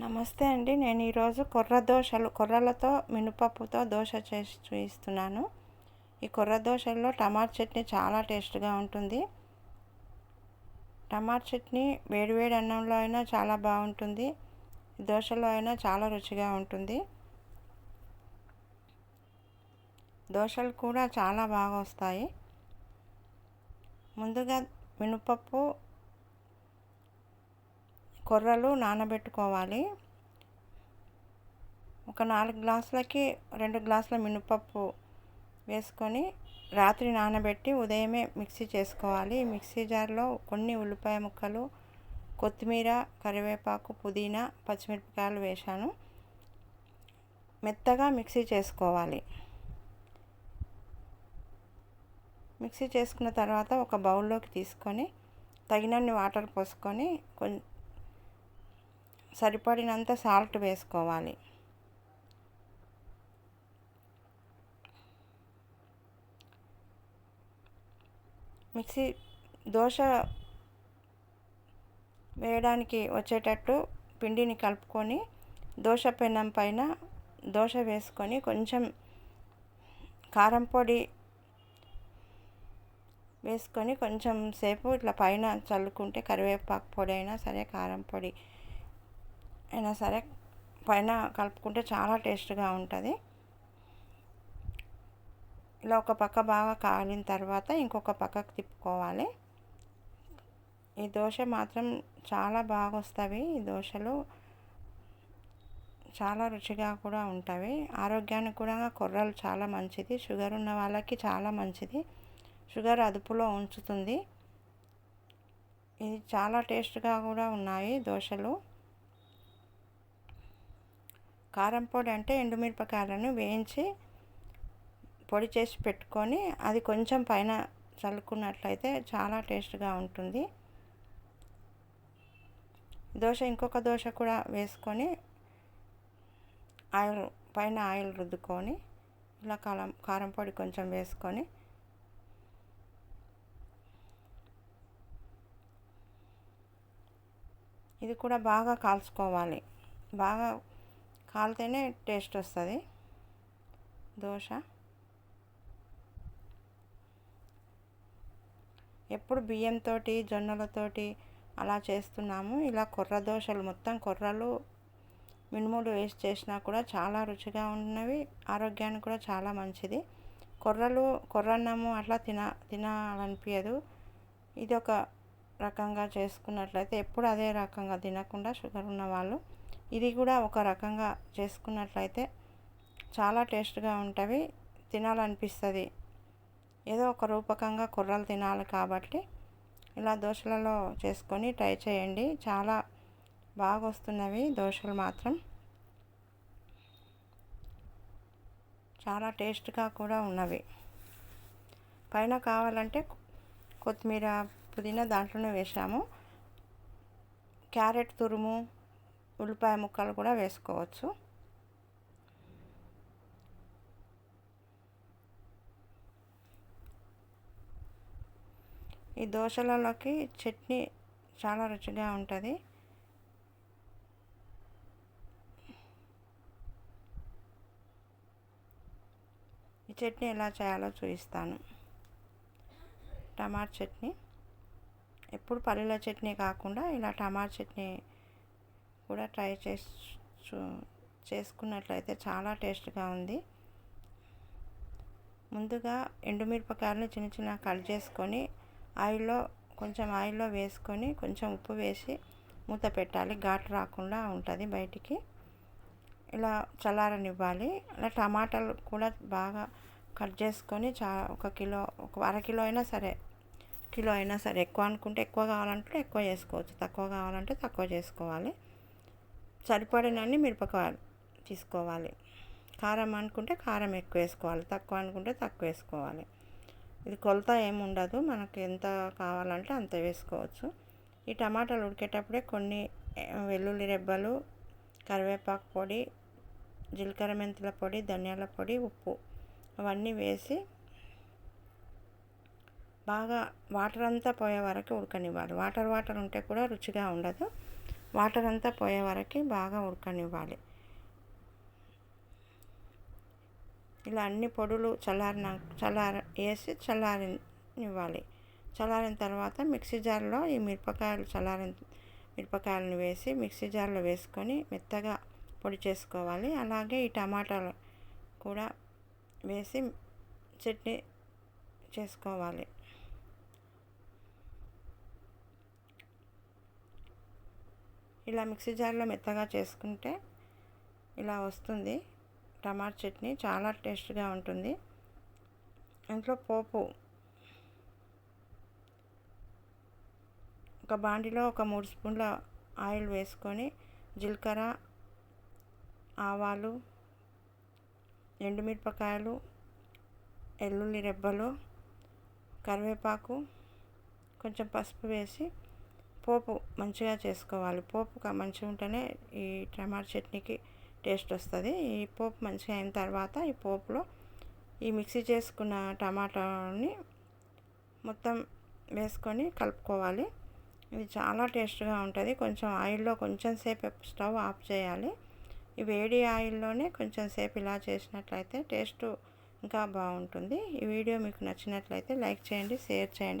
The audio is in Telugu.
నమస్తే అండి. నేను ఈరోజు కొర్ర దోశలు కొర్రలతో మినపప్పుతో దోశ చేసి చూపిస్తున్నాను ఈ కొర్ర దోశల్లో టమాటా చట్నీ చాలా టేస్ట్గా ఉంటుంది. టమాటా చట్నీ వేడివేడి అన్నంలో అయినా చాలా బాగుంటుంది. దోశలో అయినా చాలా రుచిగా ఉంటుంది. దోశలు కూడా చాలా బాగా వస్తాయి. ముందుగా మినపప్పు కొర్రలు నానబెట్టుకోవాలి. ఒక నాలుగు గ్లాసులకి రెండు గ్లాసుల మినపప్పు వేసుకొని రాత్రి నానబెట్టి ఉదయమే మిక్సీ చేసుకోవాలి. మిక్సీ జార్లో కొన్ని ఉల్లిపాయ ముక్కలు కొత్తిమీర కరివేపాకు పుదీనా పచ్చిమిరపకాయలు వేశాను. మెత్తగా మిక్సీ చేసుకోవాలి. మిక్సీ చేసుకున్న తర్వాత ఒక బౌల్లోకి తీసుకొని తగినన్ని వాటర్ పోసుకొని కొంచెం సరిపడినంత సాల్ట్ వేసుకోవాలి. మిక్సీ దోశ వేయడానికి వచ్చేటట్టు పిండిని కలుపుకొని దోశ పెనం పైన దోశ వేసుకొని కొంచెం కారం పొడి వేసుకొని కొంచెం సేపు ఇట్లా పైన చల్లుకుంటే కరివేపాకు పొడి అయినా సరే కారం పొడి అయినా సరే పైన కలుపుకుంటే చాలా టేస్ట్గా ఉంటుంది. ఇలా ఒక పక్క బాగా కాలిన తర్వాత ఇంకొక పక్కకు తిప్పుకోవాలి. ఈ దోశ మాత్రం చాలా బాగా వస్తాయి ఈ దోశలు చాలా రుచిగా కూడా ఉంటాయి ఆరోగ్యానికి కూడా కొర్రలు చాలా మంచిది. షుగర్ ఉన్న వాళ్ళకి చాలా మంచిది. షుగర్ అదుపులో ఉంచుతుంది. ఇది చాలా టేస్ట్గా కూడా ఉన్నాయి దోశలు. కారం పొడి అంటే ఎండుమిరపకాయలను వేయించి పొడి చేసి పెట్టుకొని అది కొంచెం పైన చల్లుకున్నట్లయితే చాలా టేస్ట్గా ఉంటుంది. దోశ ఇంకొక దోశ కూడా వేసుకొని ఆయిల్ పైన ఆయిల్ రుద్దుకొని ఇలా కారం కారం పొడి కొంచెం వేసుకొని ఇది కూడా బాగా కాల్చుకోవాలి. బాగా కాలితేనే టేస్ట్ వస్తుంది. దోశ. ఎప్పుడు బియ్యంతో జొన్నలతోటి అలా చేస్తున్నాము. ఇలా కొర్ర దోశలు మొత్తం కొర్రలు మినుములు వేసి చేసినా కూడా చాలా రుచిగా ఉన్నవి. ఆరోగ్యానికి కూడా చాలా మంచిది. కొర్రలు కొర్రన్నము అట్లా తిన తినాలనిపించదు ఇది ఒక రకంగా చేసుకున్నట్లయితే ఎప్పుడు అదే రకంగా తినకుండా షుగర్ ఉన్న వాళ్ళు ఇది కూడా ఒక రకంగా చేసుకున్నట్లయితే చాలా టేస్ట్గా ఉంటుంది తినాలనిపిస్తుంది. ఏదో ఒక రూపకంగా కుర్రలు తినాలి కాబట్టి ఇలా దోశలలో చేసుకొని ట్రై చేయండి. చాలా బాగా వస్తున్నవి దోశలు మాత్రం. చాలా టేస్ట్గా కూడా ఉన్నవి. పైన కావాలంటే కొత్తిమీర పుదీనా దాంట్లోనే వేసాము క్యారెట్ తురుము ఉల్లిపాయ ముక్కలు కూడా వేసుకోవచ్చు. ఈ దోశలలోకి చట్నీ చాలా రుచిగా ఉంటుంది. ఈ చట్నీ ఎలా చేయాలో చూపిస్తాను. టమాటా చట్నీ. ఎప్పుడు పల్లీల చట్నీ కాకుండా ఇలా టమాటా చట్నీ కూడా ట్రై చేసు చేసుకున్నట్లయితే చాలా టేస్ట్గా ఉంది. ముందుగా ఎండుమిరపకాయలను చిన్న చిన్న కట్ చేసుకొని ఆయిల్లో కొంచెం ఆయిల్లో వేసుకొని కొంచెం ఉప్పు వేసి మూత పెట్టాలి. ఘాటు రాకుండా ఉంటుంది బయటికి. ఇలా చల్లారనివ్వాలి. అలా టమాటాలు కూడా బాగా కట్ చేసుకొని చా ఒక కిలో ఒక అర కిలో అయినా సరే కిలో అయినా సరే ఎక్కువ అనుకుంటే ఎక్కువ కావాలంటే ఎక్కువ చేసుకోవచ్చు తక్కువ కావాలంటే తక్కువ చేసుకోవాలి. సరిపడినన్ని మిరపకాయలు తీసుకోవాలి. కారం అనుకుంటే కారం ఎక్కువ వేసుకోవాలి. తక్కువ అనుకుంటే తక్కువ వేసుకోవాలి. ఇది కొలత ఏమి ఉండదు మనకు ఎంత కావాలంటే అంత వేసుకోవచ్చు. ఈ టమాటాలు ఉడికేటప్పుడే కొన్ని వెల్లుల్లి రెబ్బలు కరివేపాకు పొడి జీలకర్ర మెంతుల పొడి ధనియాల పొడి ఉప్పు అవన్నీ వేసి బాగా వాటర్ అంతా పోయే వరకు ఉడకనివ్వాలి. వాటర్ వాటర్ ఉంటే కూడా రుచిగా ఉండదు. వాటర్ అంతా పోయే వరకు బాగా ఉడకనివ్వాలి. ఇలా అన్ని పొడులు చల్లారిన చల్లార వేసి చల్లారనివ్వాలి. చల్లారిన తర్వాత మిక్సీ జార్లో ఈ మిరపకాయలు చల్లారిన మిరపకాయలను వేసి మిక్సీ జార్లో వేసుకొని మెత్తగా పొడి చేసుకోవాలి. అలాగే ఈ టమాటాలు కూడా వేసి చట్నీ చేసుకోవాలి. ఇలా మిక్సీ జార్లో మెత్తగా చేసుకుంటే ఇలా వస్తుంది. టమాటా చట్నీ చాలా టేస్ట్గా ఉంటుంది. ఇంట్లో పోపు ఒక బాండిలో ఒక మూడు స్పూన్ల ఆయిల్ వేసుకొని జీలకర్ర ఆవాలు ఎండుమిరపకాయలు ఎల్లుల్లి రెబ్బలు కరివేపాకు కొంచెం పసుపు వేసి పోపు మంచిగా చేసుకోవాలి. పోపు మంచిగా ఉంటేనే ఈ టమాటా చట్నీకి టేస్ట్ వస్తుంది. ఈ పోపు మంచిగా అయిన తర్వాత ఈ పోపులో ఈ మిక్సీ చేసుకున్న టమాటాని మొత్తం వేసుకొని కలుపుకోవాలి. ఇది చాలా టేస్ట్గా ఉంటుంది. కొంచెం ఆయిల్లో కొంచెం సేపు స్టవ్ ఆఫ్ చేయాలి. ఈ వేడి ఆయిల్లోనే కొంచెం సేపు ఇలా చేసినట్లయితే టేస్ట్ ఇంకా బాగుంటుంది. ఈ వీడియో మీకు నచ్చినట్లయితే లైక్ చేయండి షేర్ చేయండి.